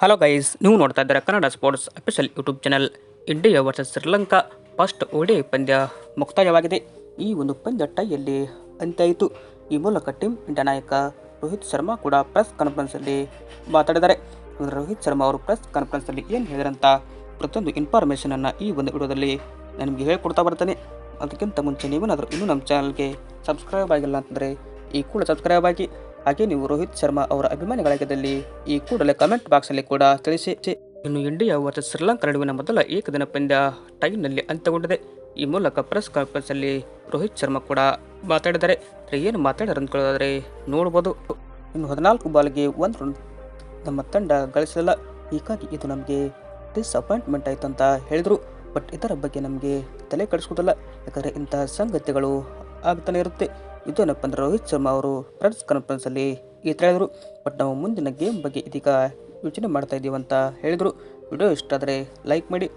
Hello guys ನೀವು ನೋಡ್ತಾ ಇದ್ದಾರೆ Kannada sports official YouTube channel India versus Sri Lanka first ODI ಪಂದ್ಯ ಮುಕ್ತಾಯವಾಗಿದೆ. ಈ ಒಂದು ಪಂದ್ಯ ಟೈಯಲ್ಲಿ ಅಂತ್ಯಾಯಿತು ಈ ಮೂಲಕ ಟೀಮ್ ಇಂಡಿಯಾ ನಾಯಕ ರೋಹಿತ್ ಶರ್ಮಾ ಕೂಡ ಪ್ರೆಸ್ ಕಾನ್ಫರೆನ್ಸಲ್ಲಿ ಮಾತಾಡಿದ್ದಾರೆ. ರೋಹಿತ್ ಶರ್ಮಾ ಅವರು ಪ್ರೆಸ್ ಕಾನ್ಫರೆನ್ಸಲ್ಲಿ ಏನು ಹೇಳಿದಾರಂತ ಪ್ರತಿಯೊಂದು ಇನ್ಫಾರ್ಮೇಷನನ್ನು ಈ ಒಂದು ವಿಡಿಯೋದಲ್ಲಿ ನಾನು ನಿಮಗೆ ಹೇಳ್ಕೊಡ್ತಾ ಬರ್ತೇನೆ. ಅದಕ್ಕಿಂತ ಮುಂಚೆ ನೀವೇನಾದರೂ ಇನ್ನೂ ನಮ್ಮ ಚಾನಲ್ಗೆ ಸಬ್ಸ್ಕ್ರೈಬ್ ಆಗಿಲ್ಲ ಅಂತಂದರೆ ಈ ಕೂಡ ಸಬ್ಸ್ಕ್ರೈಬ್ ಆಗಿ. ಹಾಗೆ ನೀವು ರೋಹಿತ್ ಶರ್ಮಾ ಅವರ ಅಭಿಮಾನಿಗಳಾಗಿದ್ದಲ್ಲಿ ಈ ಕೂಡಲೇ ಕಮೆಂಟ್ ಬಾಕ್ಸಲ್ಲಿ ಕೂಡ ತಿಳಿಸಿ. ಇನ್ನು ಇಂಡಿಯಾ ವರ್ಸಸ್ ಶ್ರೀಲಂಕಾ ನಡುವಿನ ಮೊದಲ ಏಕದಿನ ಪಂದ್ಯ ನಲ್ಲಿ ಅಂತ್ಯಗೊಂಡಿದೆ. ಈ ಮೂಲಕ ಪ್ರೆಸ್ ಕಾನ್ಫರೆನ್ಸಲ್ಲಿ ರೋಹಿತ್ ಶರ್ಮಾ ಕೂಡ ಮಾತಾಡಿದ್ದಾರೆ. ಏನು ಅಂತ ಅಂದ್ಕೊಳ್ಳೋದಾದ್ರೆ ನೋಡ್ಬೋದು. ಇನ್ನು ಹದಿನಾಲ್ಕು ಬಾಲ್ಗೆ ಒಂದು ರನ್ ನಮ್ಮ ತಂಡ ಗಳಿಸಲಿಲ್ಲ. ಹೀಗಾಗಿ ಇದು ನಮಗೆ ಡಿಸಪಾಯಿಂಟ್ಮೆಂಟ್ ಆಯಿತು ಅಂತ ಹೇಳಿದ್ರು. ಬಟ್ ಇದರ ಬಗ್ಗೆ ನಮಗೆ ತಲೆ ಕೆಡಿಸ್ಕೋದಲ್ಲ ಯಾಕಂದರೆ ಇಂತಹ ಸಂಗತಿಗಳು ಆಗ್ತಾನೆ ಇರುತ್ತೆ. ಇದೇನಪ್ಪ ಅಂದ್ರೆ ರೋಹಿತ್ ಶರ್ಮಾ ಅವರು ಪ್ರೆಸ್ ಕಾನ್ಫರೆನ್ಸಲ್ಲಿ ಈ ಹೇಳಿದರು. ಬಟ್ ನಾವು ಮುಂದಿನ ಗೇಮ್ ಬಗ್ಗೆ ಇದೀಗ ಯೋಚನೆ ಮಾಡ್ತಾ ಇದ್ದೀವಿ ಅಂತ ಹೇಳಿದ್ರು. ವಿಡಿಯೋ ಇಷ್ಟ ಆದರೆ ಲೈಕ್ ಮಾಡಿ.